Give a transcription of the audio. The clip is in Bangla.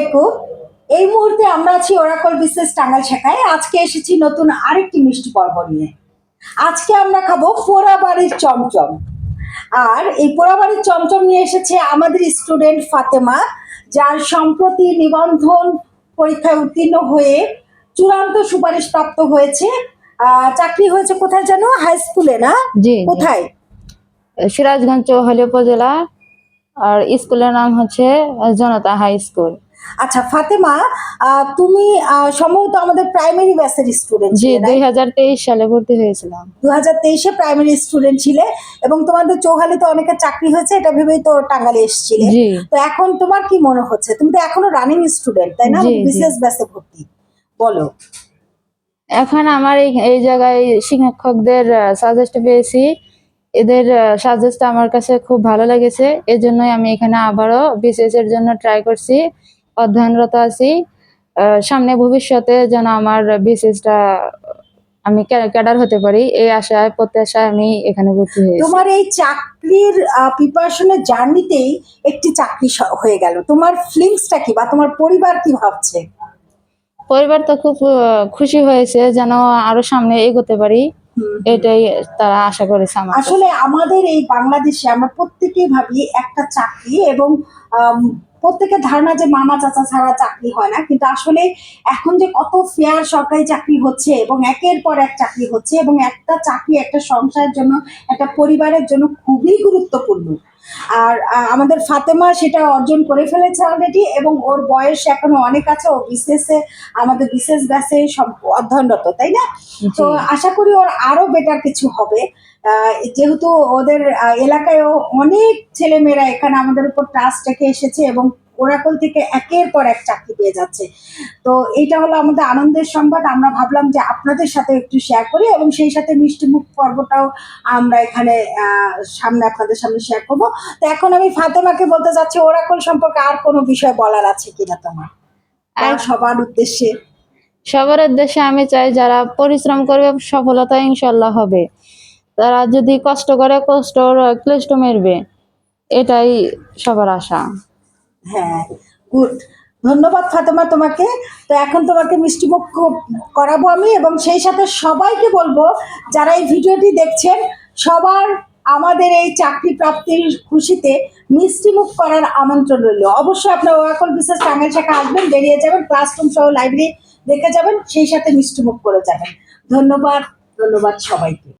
আলাইকুম এই মুহূর্তে আমরা আছি ওরাকল বিশেষ টাঙ্গাল শাখায়। আজকে এসেছি নতুন আরেকটি মিষ্টি পর্ব নিয়ে। আজকে আমরা খাব পোড়াবাড়ির চমচম। আর এই পোড়াবাড়ির চমচম নিয়ে এসেছে আমাদের স্টুডেন্ট ফাতেমা যার সম্প্রতি নিবন্ধন পরীক্ষায় উত্তীর্ণ হয়ে চূড়ান্ত সুপারিশ প্রাপ্ত হয়েছে। চাকরি হয়েছে কোথায় জানো? হাই স্কুলে না? কোথায়? সিরাজগঞ্জ চৌহালি উপজেলা। আর স্কুলের নাম হচ্ছে জনতা হাই স্কুল। আচ্ছা ফাতেমা তুমি সম্ভবত আমাদের প্রাইমারি ব্যাচের স্টুডেন্ট জি দুই হাজার তেইশ সালে ভর্তি হয়েছিলাম। দু হাজার তেইশে প্রাইমারি স্টুডেন্ট ছিলে এবং তোমাদের চৌহালিতে অনেকের চাকরি হয়েছে এটা ভেবেই তো টাঙ্গালে এসেছিলে। তো এখন তোমার কি মনে হচ্ছে? তুমি তো এখনও রানিং স্টুডেন্ট তাই না। বিশেষ ব্যাচে ভর্তি বলো। এখন আমার এই এই জায়গায় শিক্ষকদের সাজেস্ট পেয়েছি। এদের সাজেস্ট আমার কাছে খুব ভালো লেগেছে এই জন্যই আমি এখানে আবারও বিসিএস এর জন্য ট্রাই করছি। অধ্যয়নরত আছি। সামনে ভবিষ্যতে যেন আমার বিসিএসটা আমি ক্যাডার হতে পারি এই আশায় প্রত্যাশায় আমি এখানে ভর্তি হয়েছি। তোমার এই চাকরির প্রিপারেশনের জার্নিতেই একটি চাকরি হয়ে গেল। তোমার ফিলিংসটা কি বা তোমার পরিবার কি ভাবছে? পরিবার তো খুব খুশি হয়েছে যেন আরও সামনে এগোতে পারি। এটাই তারা আশা করেছে আমার আসলে আমাদের এই বাংলাদেশে আমরা প্রত্যেকেই ভাবি একটা চাকরি এবং প্রত্যেকের ধারণা যে মামা চাচা ছাড়া চাকরি হয় না কিন্তু আসলে এখন যে কত ফেয়ার সরকারি চাকরি হচ্ছে এবং একের পর এক চাকরি হচ্ছে এবং একটা চাকরি একটা সংসারের জন্য একটা পরিবারের জন্য খুবই গুরুত্বপূর্ণ। আর আমাদের ফাতেমা সেটা অর্জন করে ফেলেছে অলরেডি এবং ওর বয়স এখনও অনেক আছে ও বিশেষে আমাদের বিশেষ ব্যাসে অধ্যয়নরত তাই না? তো আশা করি ওর আরও বেটার কিছু হবে। যেহেতু ওদের এলাকায়ও অনেক ছেলেমেয়েরা এখানে আমাদের উপর ট্রাস্ট রেখে এসেছে এবং ওরাকল থেকে একের পর এক চাকরি পেয়ে যাচ্ছে। তো এটা হলো আমাদের আনন্দের সংবাদ। আমরা ভাবলাম যে আপনাদের সাথে একটু শেয়ার করি এবং সেই সাথে মিষ্টি মুখ পর্বটাও আমরা এখানে সামনে আপনাদের সামনে শেয়ার করব। তো এখন আমি ফাতেমাকে বলতে চাচ্ছি ওরাকল সম্পর্কে আর কোনো বিষয় বলার আছে কিনা তোমার? সবার উদ্দেশ্যে। সবার উদ্দেশ্যে আমি চাই যারা পরিশ্রম করবে সফলতা ইনশাল্লাহ হবে। তারা যদি কষ্ট করে কষ্ট ক্লিষ্ট মেরবে, এটাই সবার আশা। হ্যাঁ গুড। ধন্যবাদ ফাতেমা তোমাকে। তো এখন তোমাকে মিষ্টিমুখ করাবো আমি এবং সেই সাথে সবাইকে বলব, যারা এই ভিডিওটি দেখছেন, সবার আমাদের এই চাকরি প্রাপ্তির খুশিতে মিষ্টিমুখ করার আমন্ত্রণ রইল। অবশ্যই আপনার ওয়াকল বিশেষ টাঙ্গাইল শাখা আসবেন, বেরিয়ে যাবেন ক্লাসরুম সহ লাইব্রেরি দেখে যাবেন, সেই সাথে মিষ্টিমুখ করে যাবেন। ধন্যবাদ ধন্যবাদ সবাইকে।